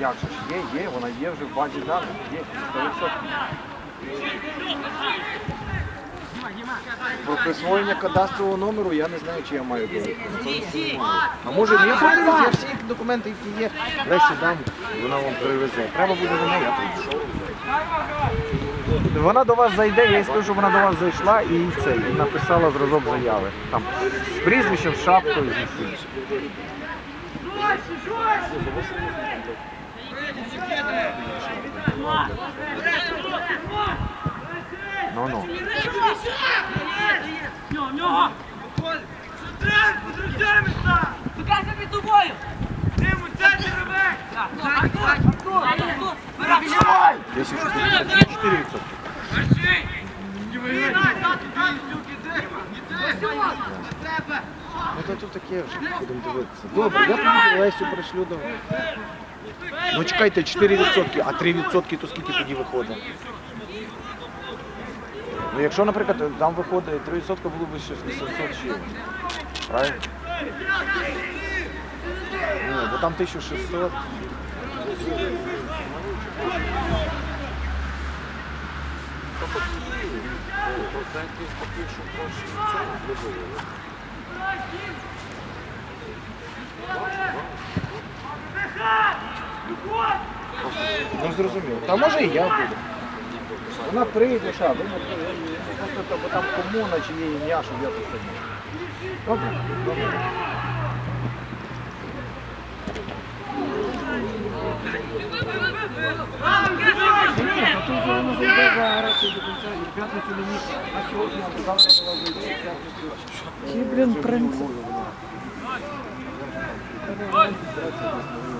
як же ж є, є, вона є вже в базі даних, є 100%. Про присвоєння кадастрового номеру я не знаю, чи я маю довідку. А може, я привезу, я всі документи, які є, Лесі дам, вона вам привезе. Треба буде до неї, я прийшов. Вона до вас зайде, я їй скажу, що вона до вас зайшла і це, і написала зразок заяви. Там з прізвищем, з шапкою, з усім. Ну ну. Покажи під тобою! Десь 4 відсотки. Ну то тут таке вже будемо дивитися. Добре, я Лесю пришлю до. Ну чекайте, 4%, а 3% то скільки тоді виходить? Ну якщо, наприклад, там виходить 3% було б ще 800 чи. Правильно? Ні, бо там 1600. Ну зрозуміло. Та може і я буду. Вона прийде, ша, ви не прийдете. Просто то, бо там комуна чи є ім'я, щоб я тут сидів. Добре? Добре. Ні, то вже воно зайде зараз і до кінця, і в п'ятницю мені, а сьогодні, або завтра до вас зайде, в п'ятницю. Який, блін, принцип.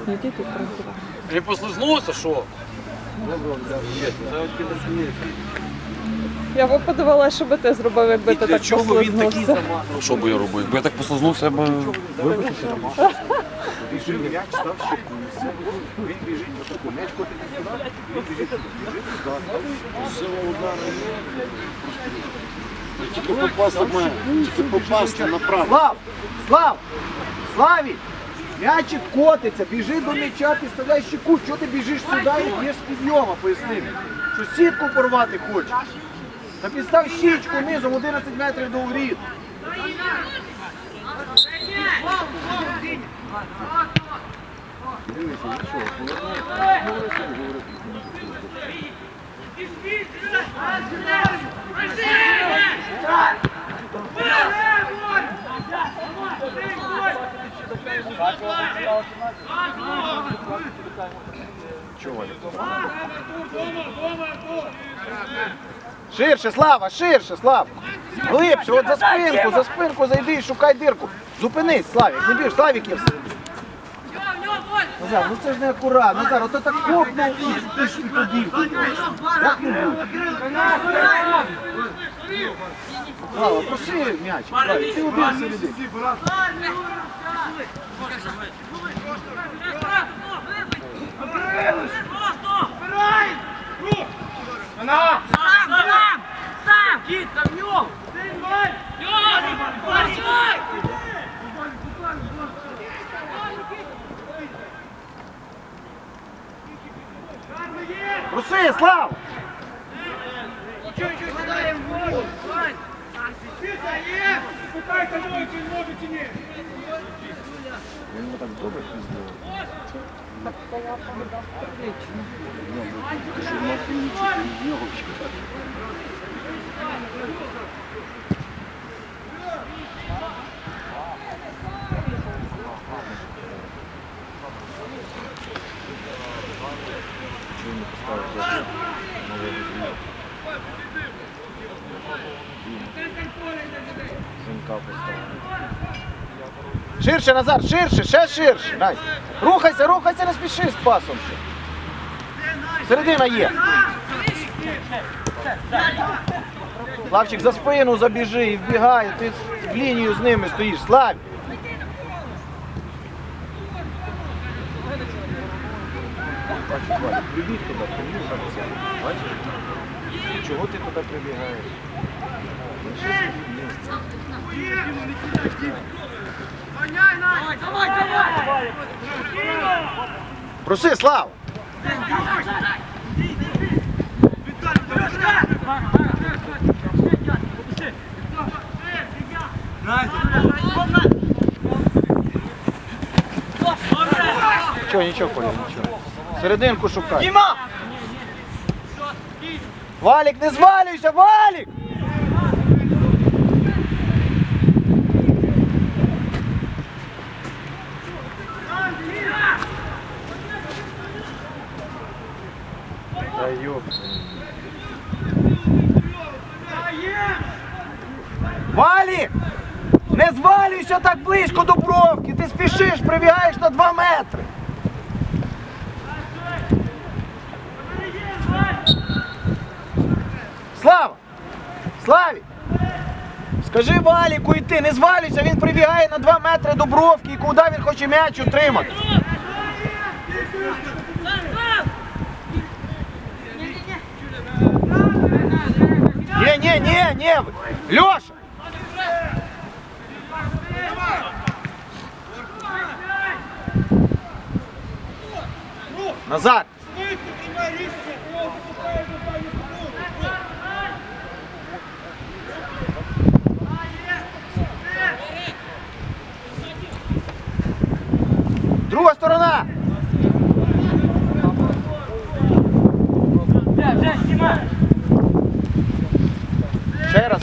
Який тут принцип? Не послизнувся, що? Я би подивилася, що би ти зробив, якби ти так послизнувся. Що би я робив? Якби я так послизнувся, я б вибачився. Біжив м'яч, став. Він біжить отаку, м'яч котить сюди, він біжить біжить туди. Сила удару. Тільки попасти має, тільки попасти направо. Слав! Слав! Славі! М'ячик котиться, біжи до м'яча, підставляй щеку. Чого ти біжиш сюди і б'єш з підйома, поясни мені. Що сітку порвати хочеш? Та підстав щічку низом 11 метрів до воріт. Дивися, ну що. Ширше, Слава, ширше, Слава. Глибше, от за спинку, за спинку зайди і шукай дирку. Зупинись, Славік, не біж, Славік є все. Назар, ну це ж не акуратно. Назар, ото так копнув і побіг. Буде? Слава, проси м'яч. Один середин. Проси, Слава! Він йому так добре піздив. Не нового зміну? Синка поставив. Ширше, Назар, ширше, ще ширше. Дай. Рухайся, рухайся, не спіши з пасом. ще. Середина є. Славчик, за спину забіжи і вбігай, ти в лінію з ними стоїш. Славь. Прибіг туди, прибіг. Бачиш? Чого ти туди прибігаєш? Проси, Слава! Нічого, нічого, Коля, нічого. Серединку шукай. Валік, не звалюйся, Валік! Та ёп. Валік! Не звалюйся так близько до бровки! Ти спішиш, прибігаєш на 2 метри! Слава! Славі! Скажи Валіку йти, не звалюйся, він прибігає на 2 метри до бровки і куди він хоче м'яч отримати. Ні, ні, ні, ні. Льоша! Назад! Друга сторона! Ще раз.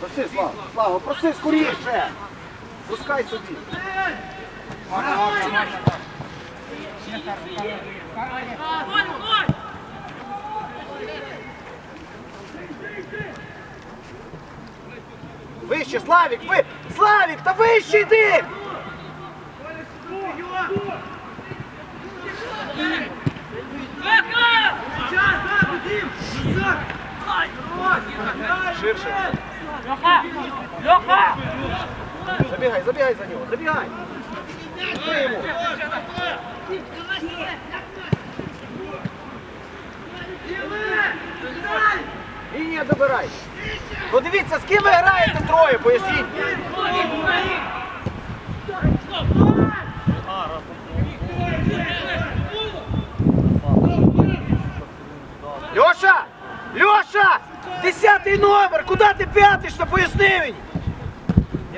Проси, Слава, Слава, проси скоріше! Пускай собі. Вище, Славік, ви! Славік, та вище йди! Ширше. Забігай, забігай за нього, забігай. Йому. Лінія добирай. Ну дивіться, з ким ви граєте троє, поясніть. Льоша! Льоша! Десятий номер! Куди ти п'ятишся? Поясни мені!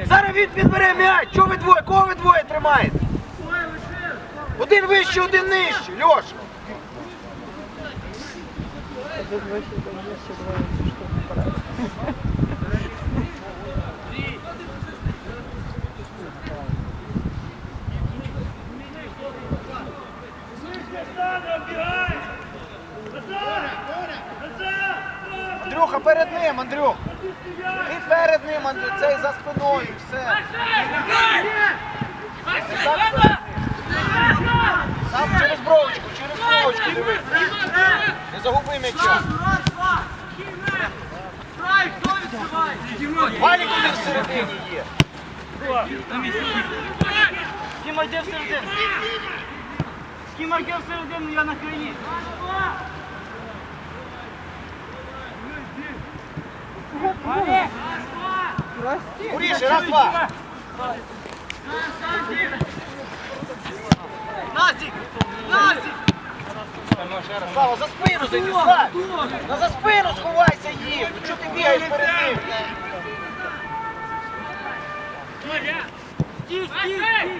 Зараз він підбере м'яч! Чого ви двоє? Кого ви двоє тримаєте? Один вище, один нижче, Льоша! Андрюха, перед ним, Андрюх! Ти перед ним, Андрюх, цей за спиною, все. Сам через бровочку, через бровочку дивись. Не загуби м'яча. Валік них всередині є. Кіма йде всередину. Йде всередину, я на країні. Скоріше, раз, два. Назік! Назік! Слава, за спину зайди, Слава. Ну за спину сховайся їм. Ну чого ти бігаєш перед ним? Стій, стій, стій!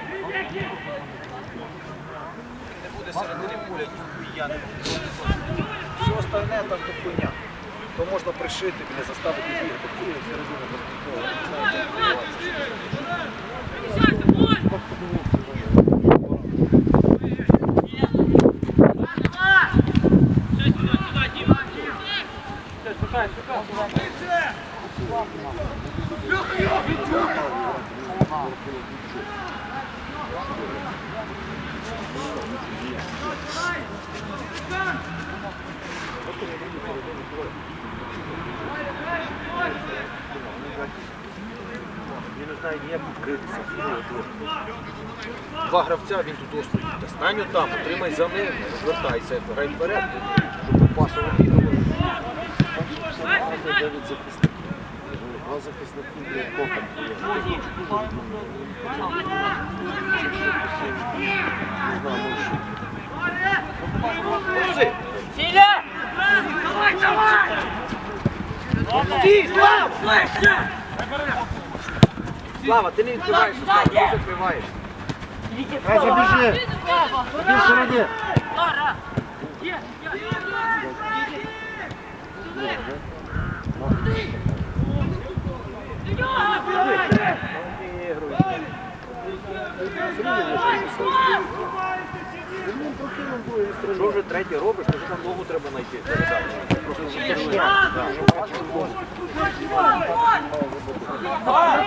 Не буде середини поля ніхуя не буде. Все остальне там то хуйня. То можна пришити, біля заставити бігати. Хуя середина баскетбола. Ніяк відкритися. Два гравця, він тут стоїть. Та Стань там, отримай за ним, розвертайся, грай вперед, щоб по пасу обігрували. Дев'ять захисників. Два захисники блядь. Не знаю, може. Сіля! Стій, Слава! Слава, ти не відкриваєш, Слава, ти закриваєш. Хай забіжи. Іди всередині. Що вже третє робиш, то вже там ногу треба знайти.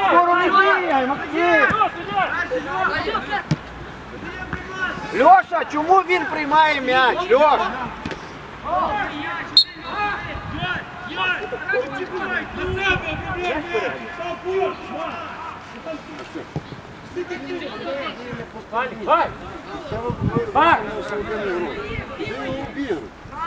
Скоро не бігай, Максим! Льоша, чому він приймає м'яч? Льоша! Ще є.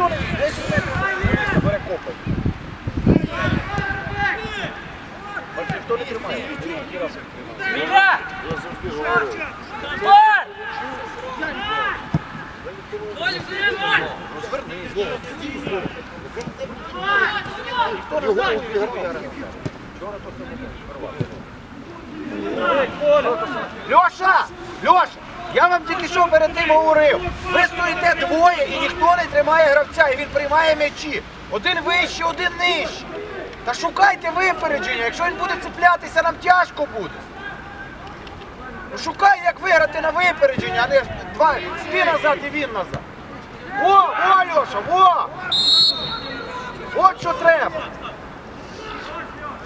Ніхто не 10 метрів бере копай. Бачиш, ніхто не тримає. Сіля! Я завжди говорю. Спор! Його обіграє. Льоша! Льоша! Я вам тільки що перед тим говорив. Ви стоїте двоє і ніхто не тримає гравця, і він приймає м'ячі. Один вище, один нижче. Та шукайте випередження. Якщо він буде цеплятися, нам тяжко буде. Ну шукай, як виграти на випередження, а не два. Ти назад і він назад. Во, во, Льоша, во! От що треба.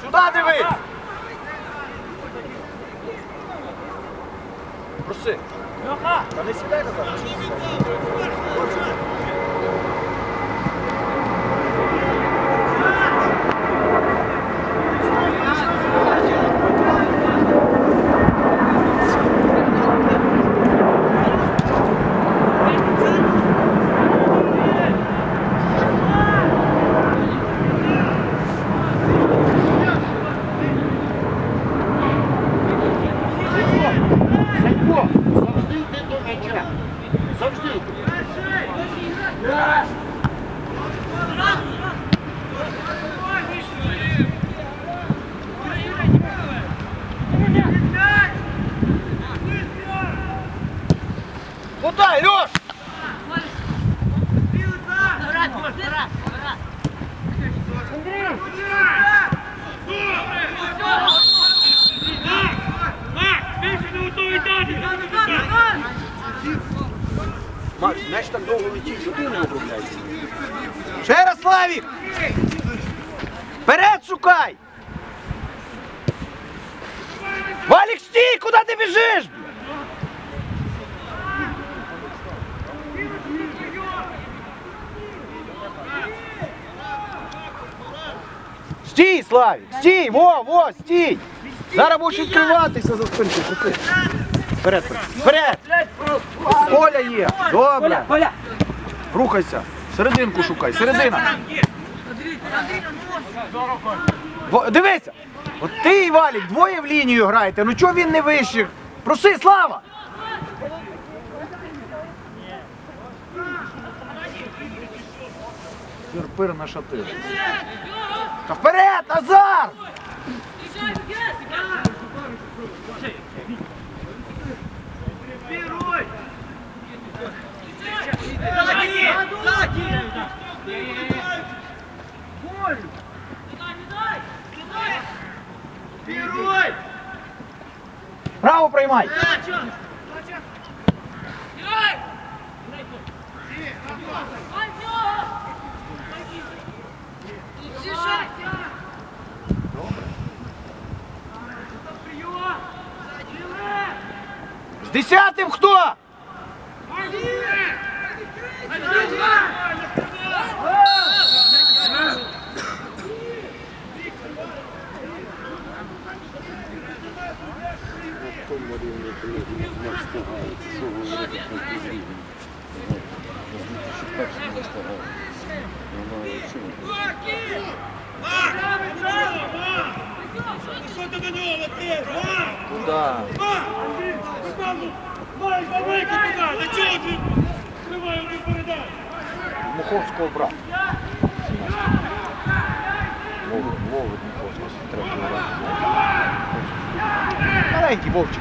Сюди дивись. Проси. Та не сідай назад. Санько, завжди йди до м'яча. Завжди йди. Куда, Леш? Макс, м'яч так довго летить, що ти не обробляєш. Ще раз, Славік! Вперед шукай! Валік, стій! Куди ти біжиш? Стій, Славік! Стій! Во, во, стій! Зараз будеш відкриватися за спинку. Проси. Вперед, вперед! Коля є! Добре! Рухайся! Серединку шукай, середина! Дивися! От ти і Валік двоє в лінію граєте, ну чого він не вище? Проси, Слава! Пир на шатир. Та вперед, Назар! Право приймай! З десятим хто? Блін, не встигають. Що говорити про ті рівні? Перший не встигав. Вона чому? Куда? Муховського брата. Вовик, Вовик не хоче, треба. Маленький вовчик.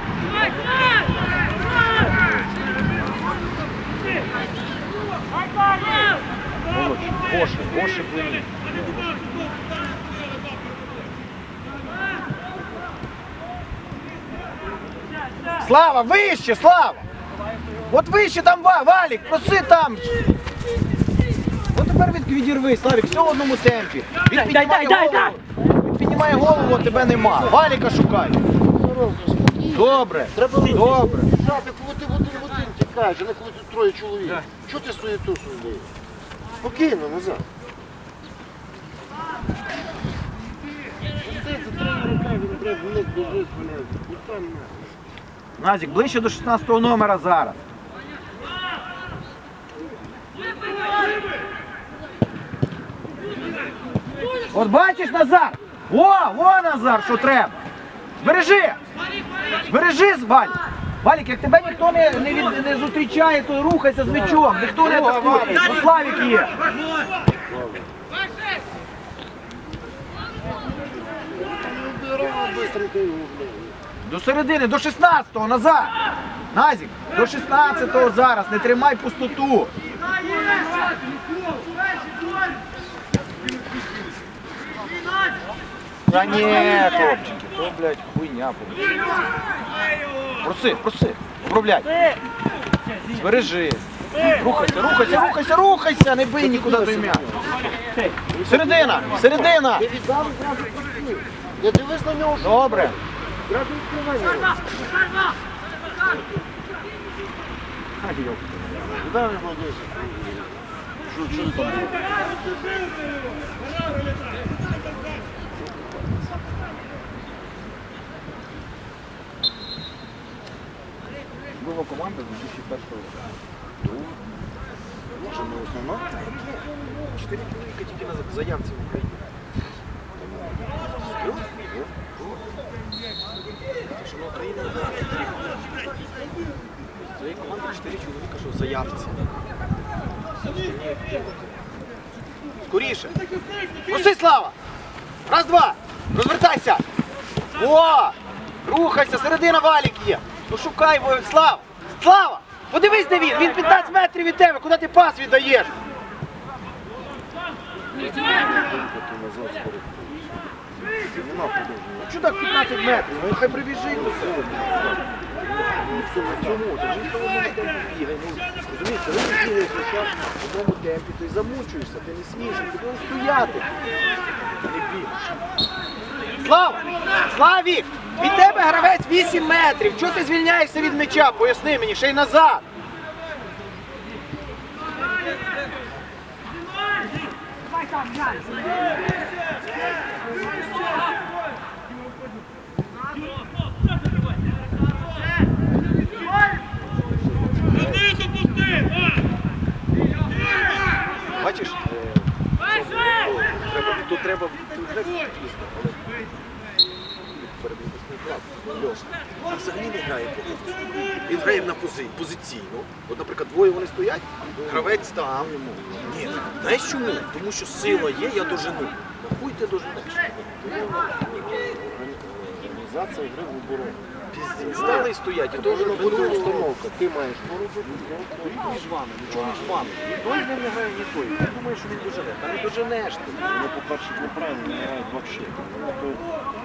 Слава, вище, Слава! От вище там Ва- Валік, проси там. От тепер від, відірви, Славік, все в одному темпі. Він піднімає дай, дай, голову. Він піднімає голову, а тебе нема. Валіка шукай. Добре, добре. Жати, коли ти в один в один тікаєш, а не коли тут троє чоловік. Чого ти свою тусу здаєш? Спокійно, назад. Ну. Назік, ближче до 16 номера зараз. От бачиш, Назар? О, о, Назар, що треба. Збережи! Збережи, Валь! Валік, як тебе ніхто не, не, від- не зустрічає, то рухайся з м'ячом, ніхто не атакує. Бо Славік є. До середини, до 16-го, Назар! Назік, до 16-го зараз, не тримай пустоту. Та ні, хлопчики, то, блядь, хуйня. блядь. Проси, проси, управляй. Збережи. Рухайся, рухайся, рухайся, рухайся, не бий нікуди той м'яч. Середина, середина. Я дивись на нього, Добре. зразу Була команда 2001 року. Може, не основна? Чотири чоловіка тільки на заявці в Україні. Що на Україні команди чотири чоловіка, що заявці. Скоріше. Проси, Слава! Раз, два! Розвертайся! О! Рухайся, середина валік є! Пошукай, бо- Слава! Слава! Подивись, де він! Він 15 метрів від тебе, куди ти пас віддаєш? Ну так 15 метрів? Ну хай прибіжить до себе. Чому? Та ж ніхто в бігає. Ну, розумієш, коли ти бігаєш весь час в одному темпі, ти замучуєшся, ти не смієш, ти повинен стояти. Ти не бігаєш. Слава! Славік! Від гравець 8 метрів. Чого ти звільняєшся від м'яча? Поясни мені, ще й назад. Бачиш, е, тут треба, тут треба Льоша, він взагалі не грає по. Він грає на пози, позиційно. От, наприклад, двоє вони стоять, гравець там. Ні, знаєш чому? Тому що сила є, я дожену. Нахуй ти доженеш? Організація гри в оборону. Стали і стоять, і Дуже теж на установка. Ти маєш поробити, між вами, нічого між вами. Ні той з ним не грає, ні той. Ти думаєш, що він дожене. Та не доженеш ти. Вони, по-перше, неправильно не грають взагалі.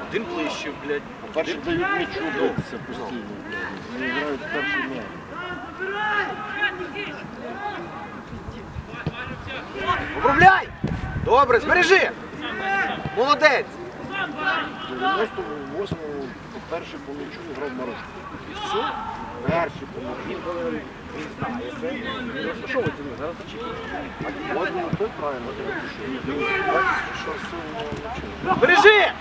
Один ближче, блядь. По-перше, дають м'ячу битися постійно. блядь. Вони грають перший м'яч. Управляй! Добре, збережи! Молодець! В 98-му, по-перше, по м'ячу грав Морошко. І все? Перший помог. Він знає це. Ну, Що ви це зараз очікуєте? Правильно що. Бережи!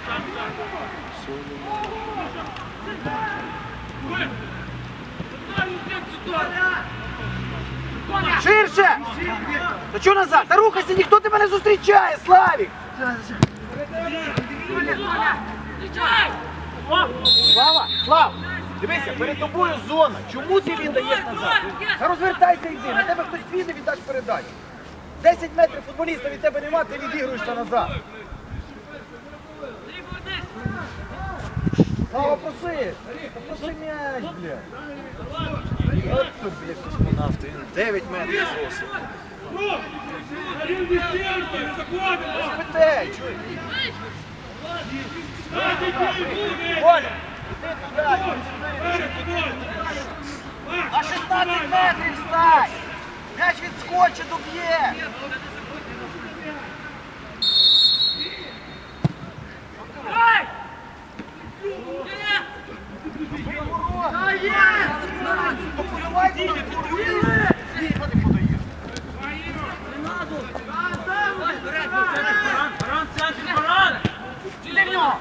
Ширше! Та чого назад? Та рухайся, ніхто тебе не зустрічає, Славік! Слава, Слав, дивися, перед тобою зона. Чому ти віддаєш назад? Та розвертайся йди, на тебе хтось піде, віддаш передачу. 10 метрів футболіста від тебе нема, ти відігруєшся назад. Слава, проси! Проси м'яч, бля. От тут, бля, космонавт, він 9 метрів зосив. Спитей, чуй. Оля. На 16 метрів стань! М'яч відскочить, доб'є! Подавай, куди подає. Ні, не подає. Баран, центр, баран! Іди в нього.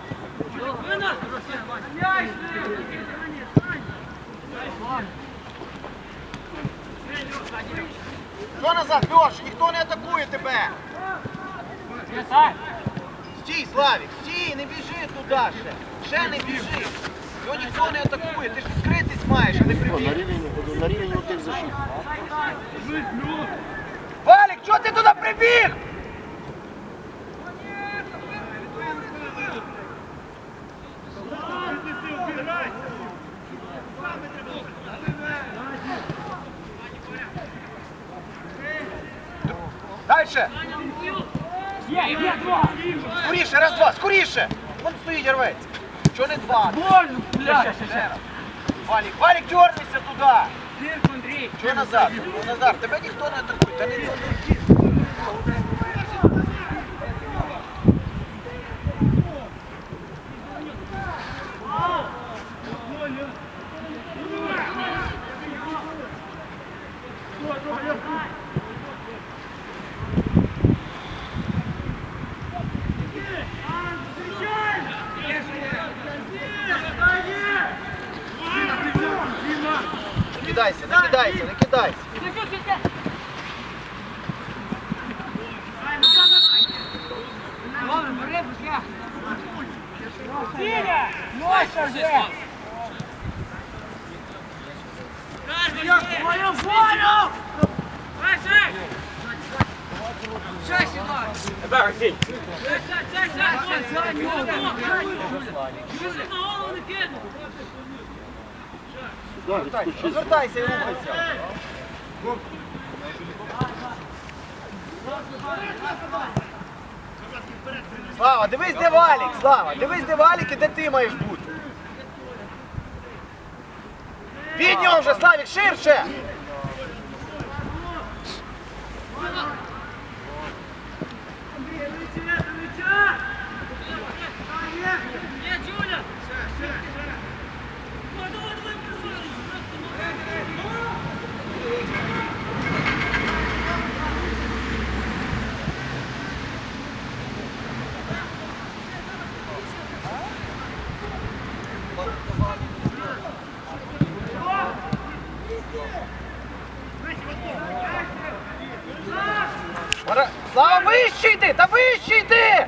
Що назад, Льош, ніхто не атакує тебе. Стій, Славік, стій, не біжи туди ще. Ще не біжи. Його ніхто не атакує, ти ж відкритись маєш, а не О, на прибіг. рівень, на рівень отих защит. Валік, чого ти туди прибіг? Дальше. Скоріше, раз, два, скоріше. Вон стоїть рветься. Чого не два? Больно, блядь! Валік, Валік, дернися туди. Чого назад? Назар, тебе ніхто не атакує, та. Не кидайся, не кидайся, не кидайся. Добре, бери, бля! Сіля! Нойся вже! Твою волю! Вася! Ще сюди! Сядь, сядь, сядь, сядь, сядь, сядь! на голову не кину! І рухайся. Слава, дивись, де валік, Слава, дивись, де валік і де ти маєш бути. Від нього вже, Славік, ширше! Вище йди, та вище йди!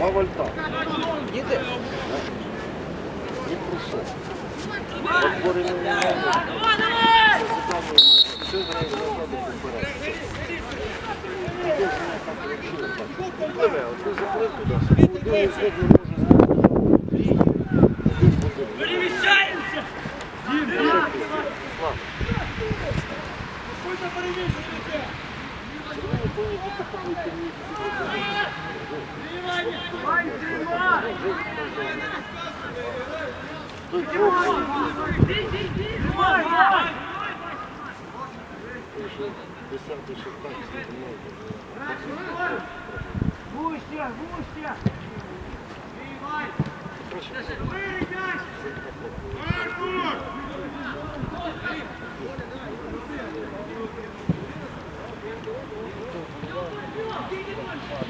Два вольта. Іди. Він пройшов. Отбори не немає. Все грає назад вперед. Іде ж не так вийшло. так. Пливе, от ти заплив туди. Один з них не може зробити. Переміщаємося! Слава. Десятий шукач, Гуще, гуще!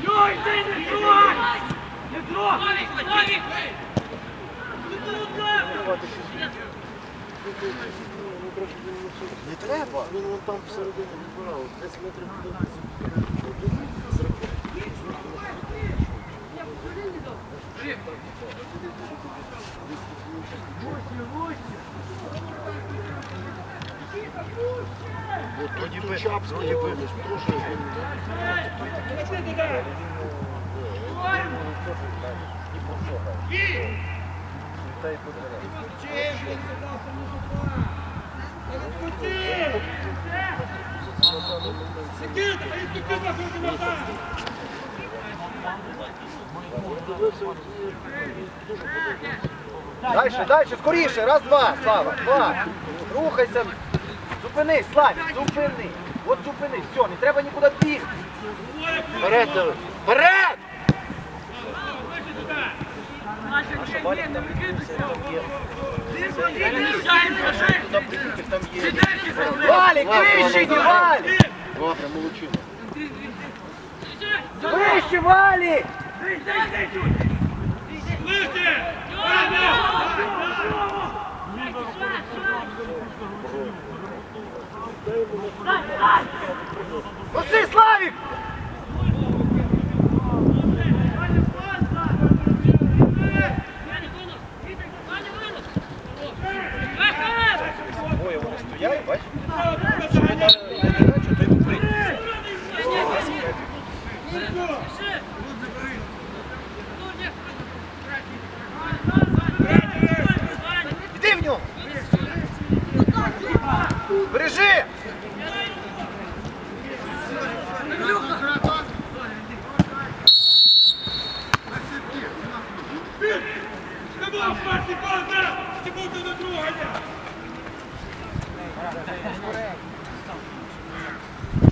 Йой, ти не трогай! Не трогай! Не треба. Він вон там всередині вибирав. Десь метрів. Вот тоді би Чапський винес, теж він. Дальше, дальше, скоріше, раз, два, Слава, два. Рухайся. Зупинись, Славік, зупини. От зупинись, все, не треба нікуди бігти. Вперед, Давид! Вперед! Валік, вище, не! Добре, молодчина. Вище, Валік! Носи, Славік! Двоє вони стоять, бачиш? Іди в нього! Бережи!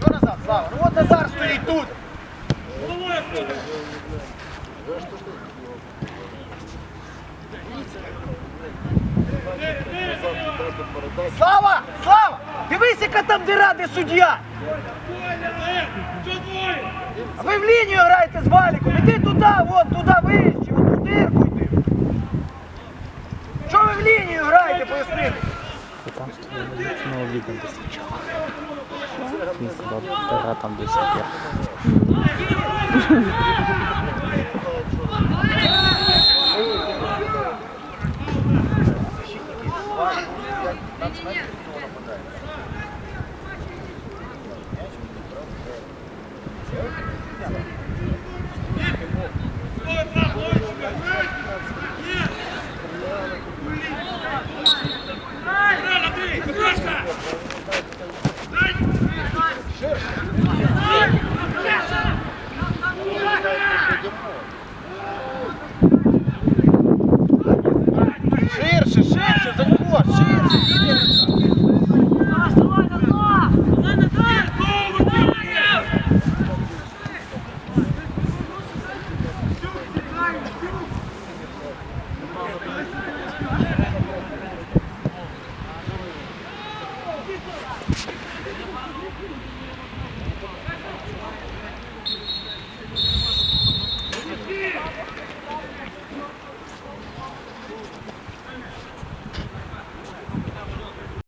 Що назад, Слава? Ну от Назар стоїть тут! Слава! Слава! Дивись, яка там дира, де суддя! А ви в лінію граєте з валіком, іди туди, вон, туди вище, от ту дирку йди. Що ви в лінію граєте, пояснити? вікон зустрічала. Дара там десь є.